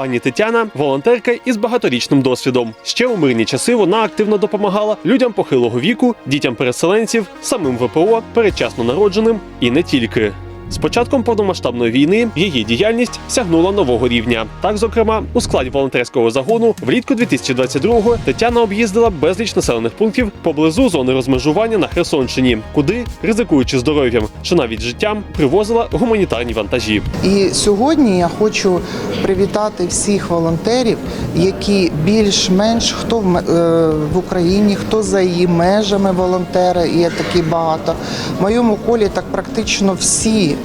Пані Тетяна волонтерка із багаторічним досвідом. Ще у мирні часи вона активно допомагала людям похилого віку, дітям переселенців, самим ВПО, передчасно народженим і не тільки. З початком повномасштабної війни її діяльність сягнула нового рівня. Так, зокрема, у складі волонтерського загону влітку 2022-го Тетяна об'їздила безліч населених пунктів поблизу зони розмежування на Херсонщині, куди, ризикуючи здоров'ям чи навіть життям, привозила гуманітарні вантажі. І сьогодні я хочу привітати всіх волонтерів, які більш-менш хто в, е, Україні, хто за її межами волонтери, є такі багато. В моєму колі так практично всі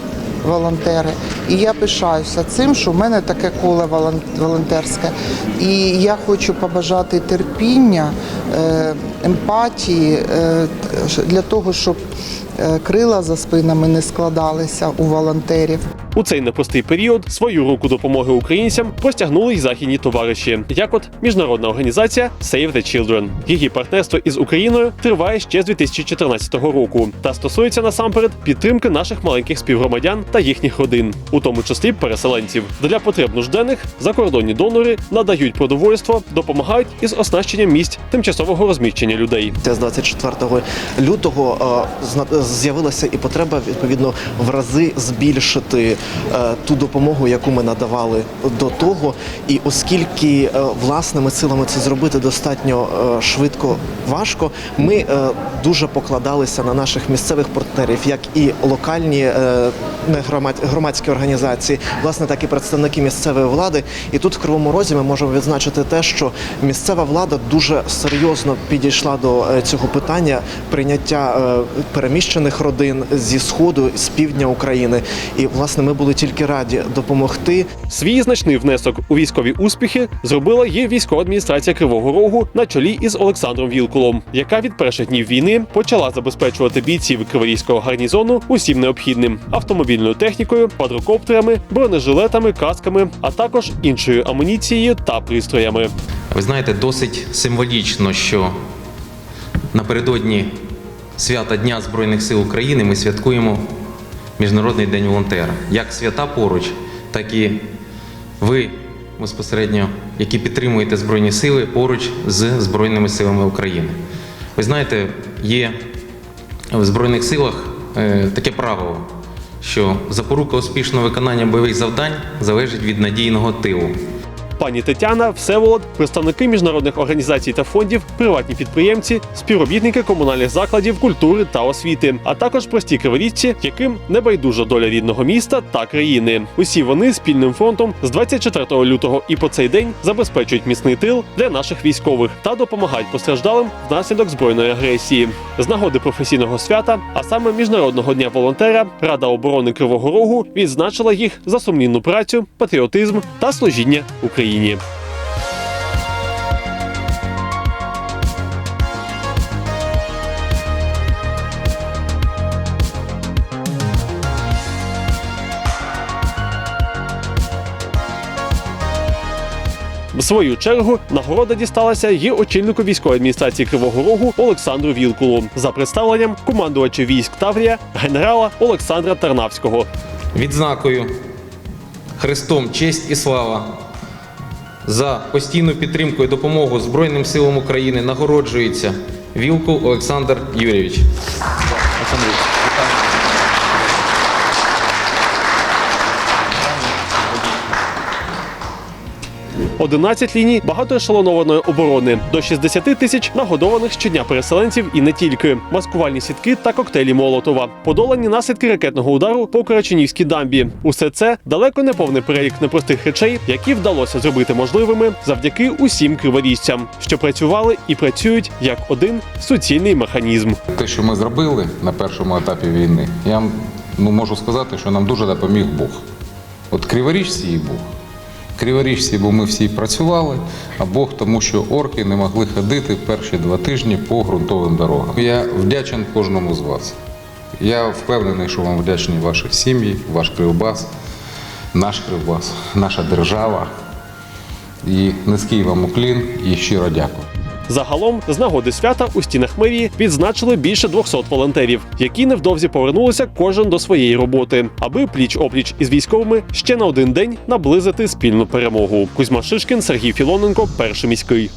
волонтери. І я пишаюся цим, що в мене таке коло волонтерське. І я хочу побажати терпіння, е, емпатії е, для того, щоб крила за спинами не складалися у волонтерів. У цей непростий період свою руку допомоги українцям простягнули й західні товариші, як от міжнародна організація Save the Children. Її партнерство із Україною триває ще з 2014 року та стосується насамперед підтримки наших маленьких співгромадян та їхніх родин, у тому числі переселенців. Для потреб нужденних закордонні донори надають продовольство, допомагають із оснащенням місць тимчасового розміщення людей. З 24 лютого е, зна- з'явилася і потреба відповідно в рази збільшити е, ту допомогу, яку ми надавали до того. І оскільки е, власними силами це зробити достатньо е, швидко важко, ми дуже покладалися на наших місцевих партнерів, як і локальні громадські організації, власне, так і представники місцевої влади. І тут в Кривому Розі ми можемо відзначити те, що місцева влада дуже серйозно підійшла до цього питання прийняття е, переміщених родин зі сходу, з півдня України. І власне ми були тільки раді допомогти. Свій значний внесок у військові успіхи зробила і військова адміністрація Кривого Рогу на чолі із Олександром Вілкулом, яка від перших днів війни почала забезпечувати бійців Криворізького гарнізону усім необхідним автомобільною технікою, квадрокоптерами, бронежилетами, касками, а також іншою амуніцією та пристроями. Ви знаєте, досить символічно, що напередодні свята Дня Збройних сил України ми святкуємо Міжнародний день волонтера. Як свята поруч, так і ви безпосередньо, які підтримуєте Збройні сили поруч з Збройними силами України. Ви знаєте, є в Збройних силах е, таке правило, що запорука успішного виконання бойових завдань залежить від надійного тилу. Пані Тетяна, Всеволод, представники міжнародних організацій та фондів, приватні підприємці, співробітники комунальних закладів культури та освіти, а також прості криворіжці, яким не байдужа доля рідного міста та країни. Усі вони спільним фронтом з 24 лютого і по цей день забезпечують міцний тил для наших військових та допомагають постраждалим внаслідок збройної агресії. З нагоди професійного свята, а саме міжнародного дня волонтера, Рада оборони Кривого Рогу відзначила їх за сумлінну працю, патріотизм та служіння Україні. В свою чергу нагорода дісталася й очільнику військової адміністрації Кривого Рогу Олександру Вілкулу за представленням командувача військ Таврія генерала Олександра Тарнавського. Відзнакою. Христом честь і слава за постійну підтримку і допомогу Збройним силам України нагороджується Вілкул Олександр Юрійович. 11 ліній багатоешелонованої оборони, до 60 тисяч нагодованих щодня переселенців і не тільки, маскувальні сітки та коктейлі Молотова, подолані наслідки ракетного удару по Карачунівській дамбі. Усе це далеко не повний перелік непростих речей, які вдалося зробити можливими завдяки усім криворіжцям, що працювали і працюють як один суцільний механізм. Те, що ми зробили на першому етапі війни, я ну, можу сказати, що нам дуже допоміг Бог. От Криворіжці і Бог. Криворіжці, бо ми всі працювали, а Бог тому, що орки не могли ходити перші два тижні по ґрунтовим дорогам. Я вдячен кожному з вас. Я впевнений, що вам вдячні ваші сім'ї, ваш Кривбас, наш Кривбас, наша держава. І низький вам уклін і щиро дякую. Загалом, з нагоди свята у стінах мерії відзначили більше 200 волонтерів, які невдовзі повернулися кожен до своєї роботи, аби пліч опліч із військовими ще на один день наблизити спільну перемогу. Кузьма Шишкін, Сергій Філоненко, перший міський.